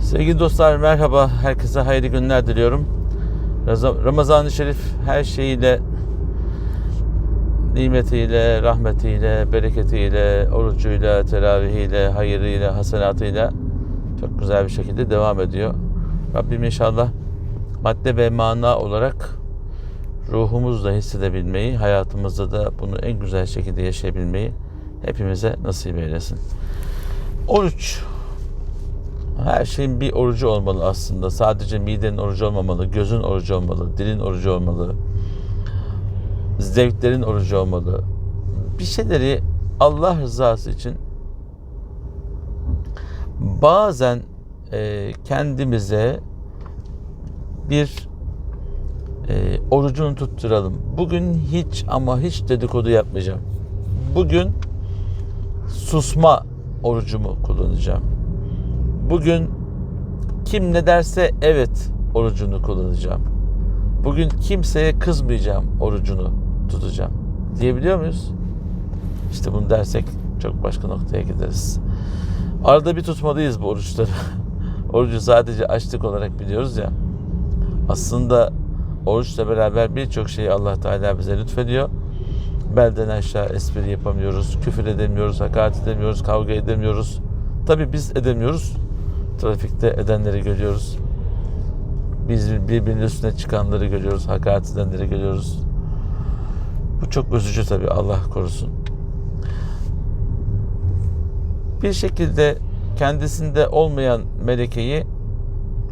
Sevgili dostlar merhaba. Herkese hayırlı günler diliyorum. Ramazan-ı Şerif her şeyiyle nimetiyle, rahmetiyle, bereketiyle, orucuyla, teravihiyle, hayırıyla, hasenatıyla çok güzel bir şekilde devam ediyor. Rabbim inşallah madde ve mana olarak ruhumuzla hissedebilmeyi, hayatımızda da bunu en güzel şekilde yaşayabilmeyi hepimize nasip eylesin. Oruç her şeyin bir orucu olmalı aslında. Sadece midenin orucu olmamalı, gözün orucu olmalı, dilin orucu olmalı, zevklerin orucu olmalı. Bir şeyleri Allah rızası için bazen e, kendimize bir e, orucunu tutturalım. Bugün hiç ama hiç dedikodu yapmayacağım. Bugün susma orucumu kullanacağım. Bugün kim ne derse evet orucunu kullanacağım. Bugün kimseye kızmayacağım orucunu tutacağım. Diyebiliyor muyuz? İşte bunu dersek çok başka noktaya gideriz. Arada bir tutmalıyız bu oruçları. Orucu sadece açlık olarak biliyoruz ya. Aslında oruçla beraber birçok şeyi Allah Teala bize lütfediyor. Belden aşağı espri yapamıyoruz, küfür edemiyoruz, hakaret edemiyoruz, kavga edemiyoruz. Tabii biz edemiyoruz. Trafikte edenleri görüyoruz. Biz birbirinin üstüne çıkanları görüyoruz, hakaret edenleri görüyoruz. Bu çok üzücü tabii Allah korusun. Bir şekilde kendisinde olmayan melekeyi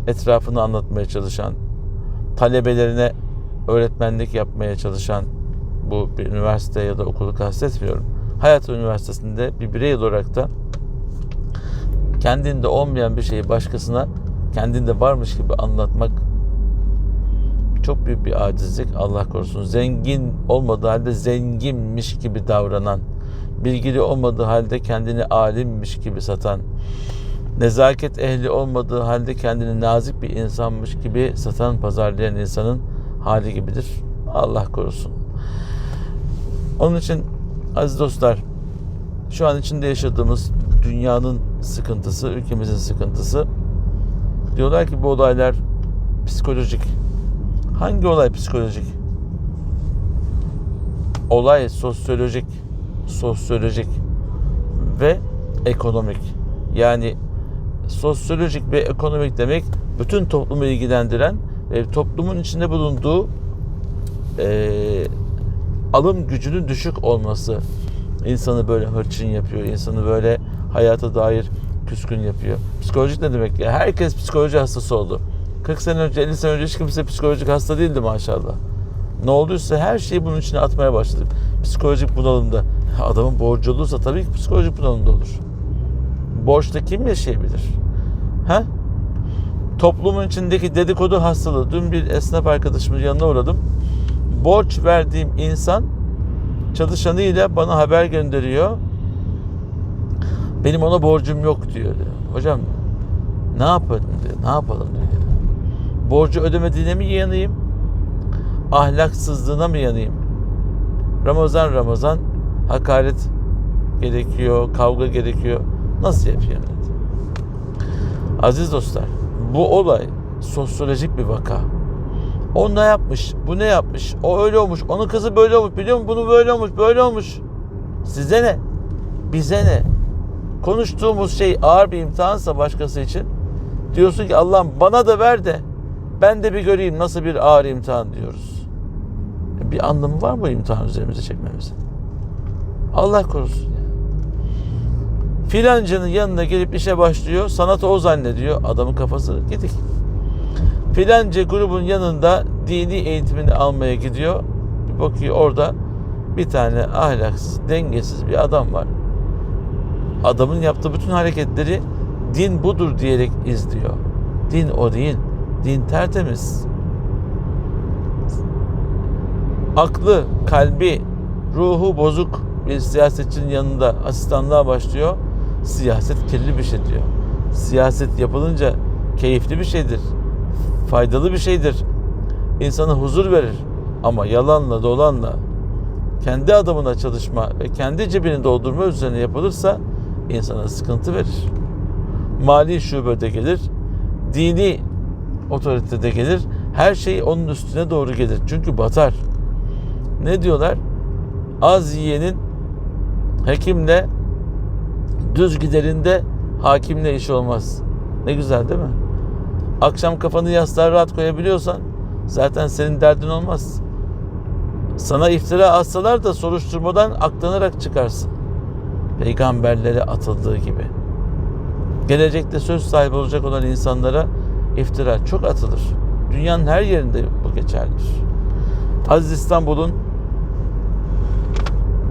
etrafını anlatmaya çalışan, talebelerine öğretmenlik yapmaya çalışan bu bir üniversite ya da okulu kastetmiyorum. Hayat Üniversitesi'nde bir birey olarak da kendinde olmayan bir şeyi başkasına kendinde varmış gibi anlatmak çok büyük bir acizlik Allah korusun. Zengin olmadığı halde zenginmiş gibi davranan, bilgili olmadığı halde kendini alimmiş gibi satan, nezaket ehli olmadığı halde kendini nazik bir insanmış gibi satan, pazarlayan insanın hali gibidir. Allah korusun. Onun için aziz dostlar, şu an içinde yaşadığımız dünyanın sıkıntısı, ülkemizin sıkıntısı. Diyorlar ki bu olaylar psikolojik. Hangi olay psikolojik? Olay sosyolojik, sosyolojik ve ekonomik. Yani sosyolojik ve ekonomik demek bütün toplumu ilgilendiren ve toplumun içinde bulunduğu eee alım gücünün düşük olması insanı böyle hırçın yapıyor, insanı böyle hayata dair küskün yapıyor. Psikolojik ne demek ya? Herkes psikoloji hastası oldu. 40 sene önce, 50 sene önce hiç kimse psikolojik hasta değildi maşallah. Ne olduysa her şeyi bunun içine atmaya başladık. Psikolojik bunalımda. Adamın borcu olursa tabii ki psikolojik bunalımda olur. Borçta kim yaşayabilir? Ha? Toplumun içindeki dedikodu hastalığı. Dün bir esnaf arkadaşımın yanına uğradım. Borç verdiğim insan çalışanıyla bana haber gönderiyor. Benim ona borcum yok diyor. diyor. Hocam ne yapalım diyor. Ne yapalım diyor. Borcu ödemediğine mi yanayım? Ahlaksızlığına mı yanayım? Ramazan Ramazan hakaret gerekiyor, kavga gerekiyor. Nasıl yapayım dedi. Aziz dostlar, bu olay sosyolojik bir vaka. O ne yapmış, bu ne yapmış, o öyle olmuş, onun kızı böyle olmuş, biliyor musun? Bunu böyle olmuş, böyle olmuş. Size ne? Bize ne? Konuştuğumuz şey ağır bir imtihansa başkası için diyorsun ki Allah'ım bana da ver de ben de bir göreyim nasıl bir ağır imtihan diyoruz. Bir anlamı var mı imtihan üzerimize çekmemizin? Allah korusun. Filancının yanına gelip işe başlıyor, sanatı o zannediyor. Adamın kafası gidik. Filanca grubun yanında dini eğitimini almaya gidiyor. Bir bakıyor orada bir tane ahlaksız, dengesiz bir adam var. Adamın yaptığı bütün hareketleri din budur diyerek izliyor. Din o değil. Din tertemiz. Aklı, kalbi, ruhu bozuk bir siyasetçinin yanında asistanlığa başlıyor. Siyaset kirli bir şey diyor. Siyaset yapılınca keyifli bir şeydir. Faydalı bir şeydir. insana huzur verir. Ama yalanla dolanla kendi adamına çalışma ve kendi cebini doldurma üzerine yapılırsa insana sıkıntı verir. Mali şubede gelir, dini otoritede gelir, her şey onun üstüne doğru gelir. Çünkü batar. Ne diyorlar? Az yiyenin hekimle düz giderinde hakimle iş olmaz. Ne güzel değil mi? Akşam kafanı yastığa rahat koyabiliyorsan zaten senin derdin olmaz. Sana iftira atsalar da soruşturmadan aklanarak çıkarsın. Peygamberlere atıldığı gibi. Gelecekte söz sahibi olacak olan insanlara iftira çok atılır. Dünyanın her yerinde bu geçerlidir. Aziz İstanbul'un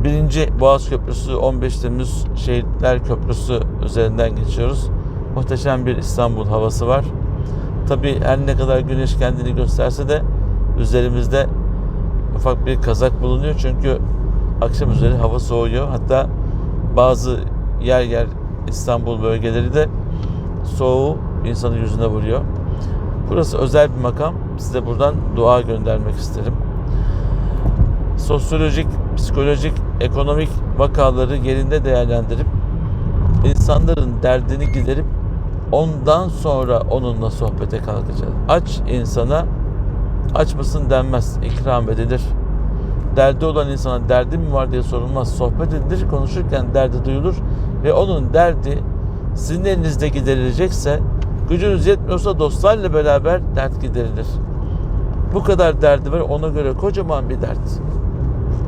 birinci Boğaz Köprüsü 15 Temmuz Şehitler Köprüsü üzerinden geçiyoruz. Muhteşem bir İstanbul havası var. Tabi her ne kadar güneş kendini gösterse de üzerimizde ufak bir kazak bulunuyor çünkü akşam üzeri hava soğuyor. Hatta bazı yer yer İstanbul bölgeleri de soğuğu insanın yüzüne vuruyor. Burası özel bir makam. Size buradan dua göndermek isterim. Sosyolojik, psikolojik, ekonomik vakaları yerinde değerlendirip insanların derdini giderip ondan sonra onunla sohbete kalkacağız. Aç insana aç mısın denmez, ikram edilir. Derdi olan insana derdi mi var diye sorulmaz. Sohbet edilir, konuşurken derdi duyulur ve onun derdi sizin elinizde giderilecekse gücünüz yetmiyorsa dostlarla beraber dert giderilir. Bu kadar derdi var ona göre kocaman bir dert.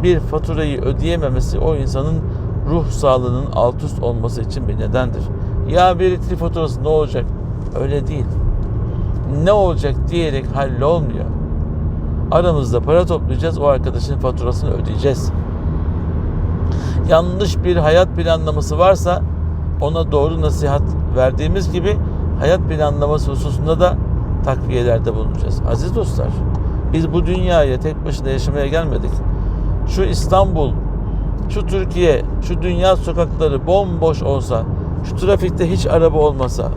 Bir faturayı ödeyememesi o insanın ruh sağlığının alt üst olması için bir nedendir. Ya bir elektrik faturası ne olacak? Öyle değil. Ne olacak diyerek hallolmuyor. Aramızda para toplayacağız, o arkadaşın faturasını ödeyeceğiz. Yanlış bir hayat planlaması varsa ona doğru nasihat verdiğimiz gibi hayat planlaması hususunda da takviyelerde bulunacağız. Aziz dostlar, biz bu dünyaya tek başına yaşamaya gelmedik. Şu İstanbul, şu Türkiye, şu dünya sokakları bomboş olsa, şu trafikte hiç araba olmasa,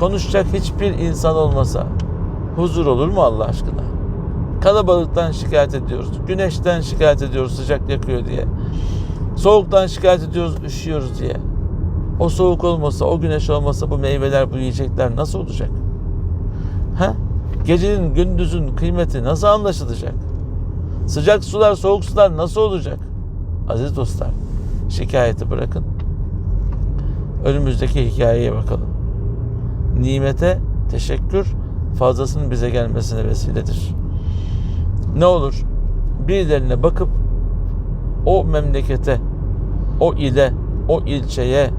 konuşacak hiçbir insan olmasa huzur olur mu Allah aşkına? Kalabalıktan şikayet ediyoruz. Güneşten şikayet ediyoruz sıcak yakıyor diye. Soğuktan şikayet ediyoruz üşüyoruz diye. O soğuk olmasa, o güneş olmasa bu meyveler, bu yiyecekler nasıl olacak? Ha? Gecenin, gündüzün kıymeti nasıl anlaşılacak? Sıcak sular, soğuk sular nasıl olacak? Aziz dostlar, şikayeti bırakın. Önümüzdeki hikayeye bakalım. Nimete teşekkür fazlasının bize gelmesine vesiledir. Ne olur birilerine bakıp o memlekete, o ile, o ilçeye,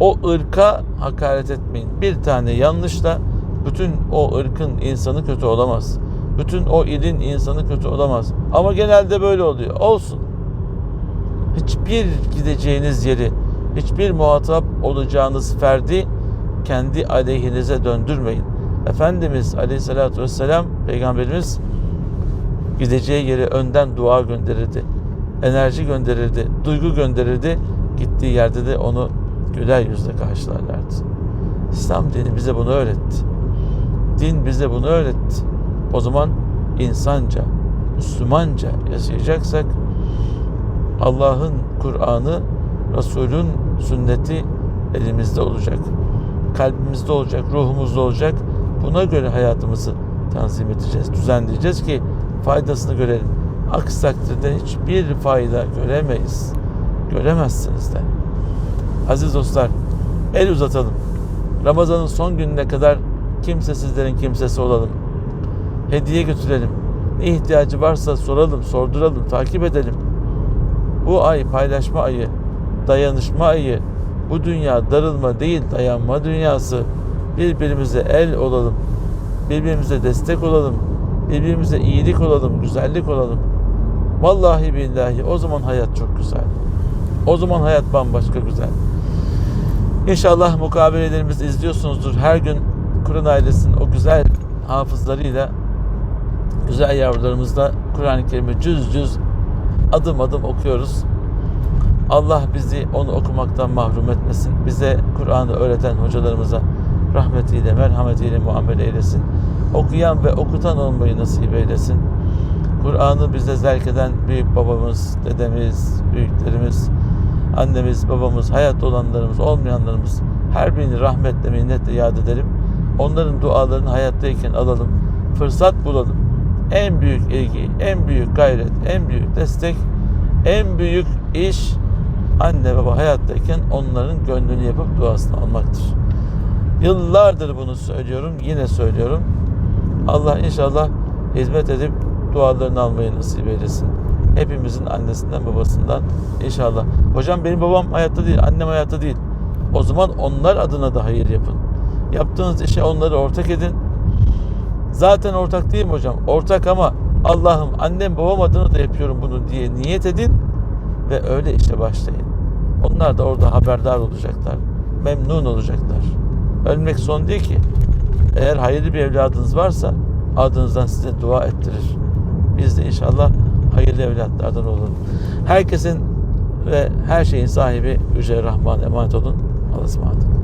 o ırka hakaret etmeyin. Bir tane yanlışla bütün o ırkın insanı kötü olamaz. Bütün o ilin insanı kötü olamaz. Ama genelde böyle oluyor. Olsun. Hiçbir gideceğiniz yeri, hiçbir muhatap olacağınız ferdi kendi aleyhinize döndürmeyin. Efendimiz Aleyhisselatü Vesselam Peygamberimiz gideceği yere önden dua gönderirdi. Enerji gönderirdi, duygu gönderirdi. Gittiği yerde de onu güler yüzle karşılarlardı. İslam dini bize bunu öğretti. Din bize bunu öğretti. O zaman insanca, Müslümanca yaşayacaksak Allah'ın Kur'an'ı, Resul'ün sünneti elimizde olacak. Kalbimizde olacak, ruhumuzda olacak. Buna göre hayatımızı tanzim edeceğiz, düzenleyeceğiz ki faydasını görelim. Aksi takdirde hiçbir fayda göremeyiz. Göremezsiniz de. Aziz dostlar, el uzatalım. Ramazan'ın son gününe kadar kimsesizlerin kimsesi olalım. Hediye götürelim. Ne ihtiyacı varsa soralım, sorduralım, takip edelim. Bu ay paylaşma ayı, dayanışma ayı, bu dünya darılma değil dayanma dünyası. Birbirimize el olalım. Birbirimize destek olalım. Birbirimize iyilik olalım, güzellik olalım. Vallahi billahi o zaman hayat çok güzel. O zaman hayat bambaşka güzel. İnşallah mukabelelerimizi izliyorsunuzdur. Her gün Kur'an ailesinin o güzel hafızlarıyla güzel yavrularımızla Kur'an-ı Kerim'i cüz cüz adım adım okuyoruz. Allah bizi onu okumaktan mahrum etmesin. Bize Kur'an'ı öğreten hocalarımıza rahmetiyle, merhametiyle muamele eylesin. okuyan ve okutan olmayı nasip eylesin. Kur'an'ı bize zerk eden büyük babamız, dedemiz, büyüklerimiz, annemiz, babamız, hayatta olanlarımız, olmayanlarımız her birini rahmetle, minnetle yad edelim. Onların dualarını hayattayken alalım. Fırsat bulalım. En büyük ilgi, en büyük gayret, en büyük destek, en büyük iş anne baba hayattayken onların gönlünü yapıp duasını almaktır. Yıllardır bunu söylüyorum, yine söylüyorum. Allah inşallah hizmet edip dualarını almayı nasip eylesin. Hepimizin annesinden babasından inşallah. Hocam benim babam hayatta değil, annem hayatta değil. O zaman onlar adına da hayır yapın. Yaptığınız işe onları ortak edin. Zaten ortak değil mi hocam? Ortak ama Allah'ım annem babam adına da yapıyorum bunu diye niyet edin ve öyle işe başlayın. Onlar da orada haberdar olacaklar. Memnun olacaklar. Ölmek son değil ki. Eğer hayırlı bir evladınız varsa adınızdan size dua ettirir. Biz de inşallah hayırlı evlatlardan olalım. Herkesin ve her şeyin sahibi Yüce Rahman emanet olun. Allah'a ısmarladık.